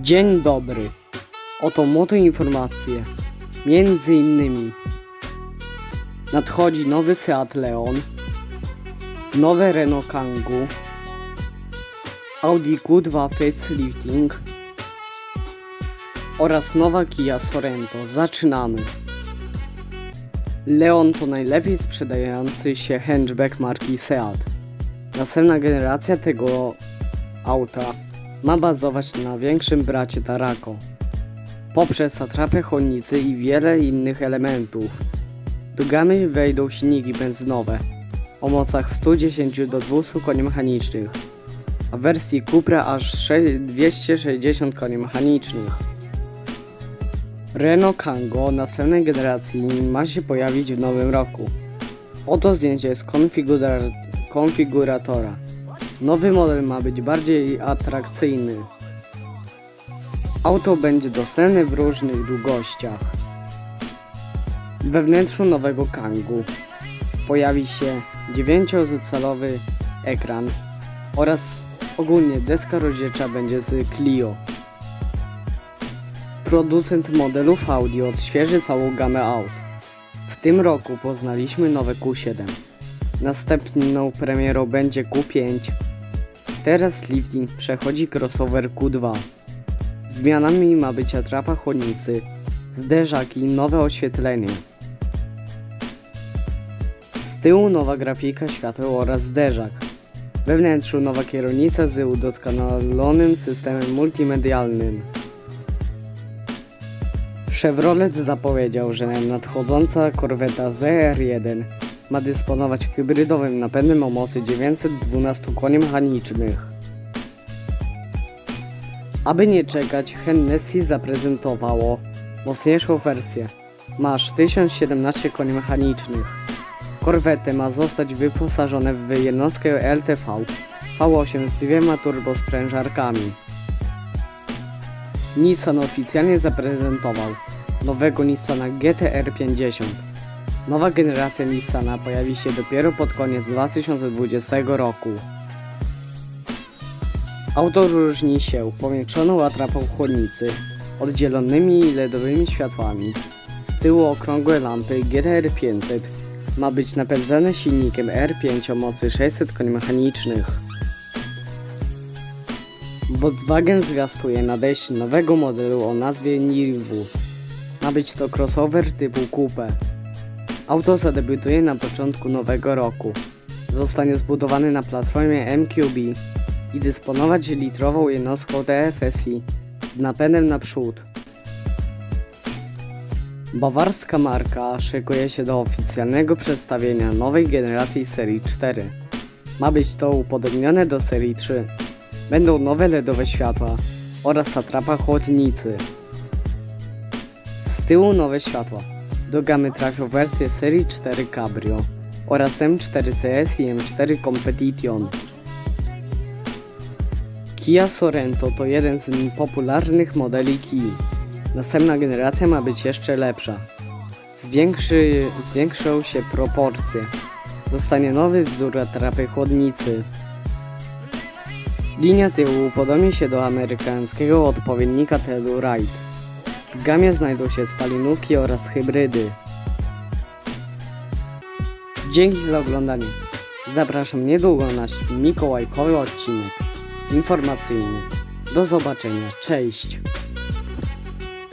Dzień dobry. Oto młote informacje. Między innymi nadchodzi nowy Seat Leon, nowe Renault Kangoo, Audi Q2 Facelifting oraz nowa Kia Sorento. Zaczynamy. Leon to najlepiej sprzedający się hatchback marki Seat. Następna generacja tego auta ma bazować na większym bracie Tarako poprzez atrapę chłodnicy i wiele innych elementów. Do gamy wejdą silniki benzynowe o mocach 110 do 200 koni mechanicznych, a w wersji Cupra aż sze- 260 koni mechanicznych. Renault Kangoo następnej generacji ma się pojawić w nowym roku. Oto zdjęcie z konfigura- konfiguratora. Nowy model ma być bardziej atrakcyjny. Auto będzie dostępne w różnych długościach. We wnętrzu nowego Kangoo pojawi się 9-calowy ekran oraz ogólnie deska rozdzielcza będzie z Clio. Producent modelów Audi odświeży całą gamę aut. W tym roku poznaliśmy nowe Q7. Następną premierą będzie Q5. Teraz lifting przechodzi crossover Q2. Zmianami ma być atrapa chłodnicy, zderzaki i nowe oświetlenie. Z tyłu nowa grafika świateł oraz zderzak. We wnętrzu nowa kierownica z udoskonalonym systemem multimedialnym. Chevrolet zapowiedział, że nadchodząca korweta ZR1 ma dysponować hybrydowym napędem o mocy 912 koni mechanicznych. Aby nie czekać, Hennessy zaprezentowało mocniejszą wersję. Ma aż 1017 koni mechanicznych. Korwety ma zostać wyposażone w jednostkę LTV V8 z dwiema turbosprężarkami. Nissan oficjalnie zaprezentował nowego Nissana GTR 50. Nowa generacja Nissana pojawi się dopiero pod koniec 2020 roku. Auto różni się powiększoną atrapą chłodnicy, oddzielonymi LEDowymi światłami. Z tyłu okrągłe lampy GTR 500 ma być napędzane silnikiem R5 o mocy 600 koni mechanicznych. Volkswagen zwiastuje nadejście nowego modelu o nazwie Nirvus. Ma być to crossover typu coupe. Auto zadebiutuje na początku nowego roku. Zostanie zbudowany na platformie MQB i dysponować litrową jednostką TFSI z napędem naprzód. Bawarska marka szykuje się do oficjalnego przedstawienia nowej generacji serii 4. Ma być to upodobnione do serii 3. Będą nowe LEDowe światła oraz atrapa chłodnicy. Z tyłu nowe światła. Do gamy trafią wersje serii 4 Cabrio oraz M4 CS i M4 Competition. Kia Sorento to jeden z popularnych modeli Kii. Następna generacja ma być jeszcze lepsza. Zwiększy, zwiększą się proporcje. Zostanie nowy wzór atrapy chłodnicy. Linia tyłu upodobni się do amerykańskiego odpowiednika Telluride. W gamie znajdą się spalinówki oraz hybrydy. Dzięki za oglądanie. Zapraszam niedługo na mikołajkowy odcinek informacyjny. Do zobaczenia. Cześć.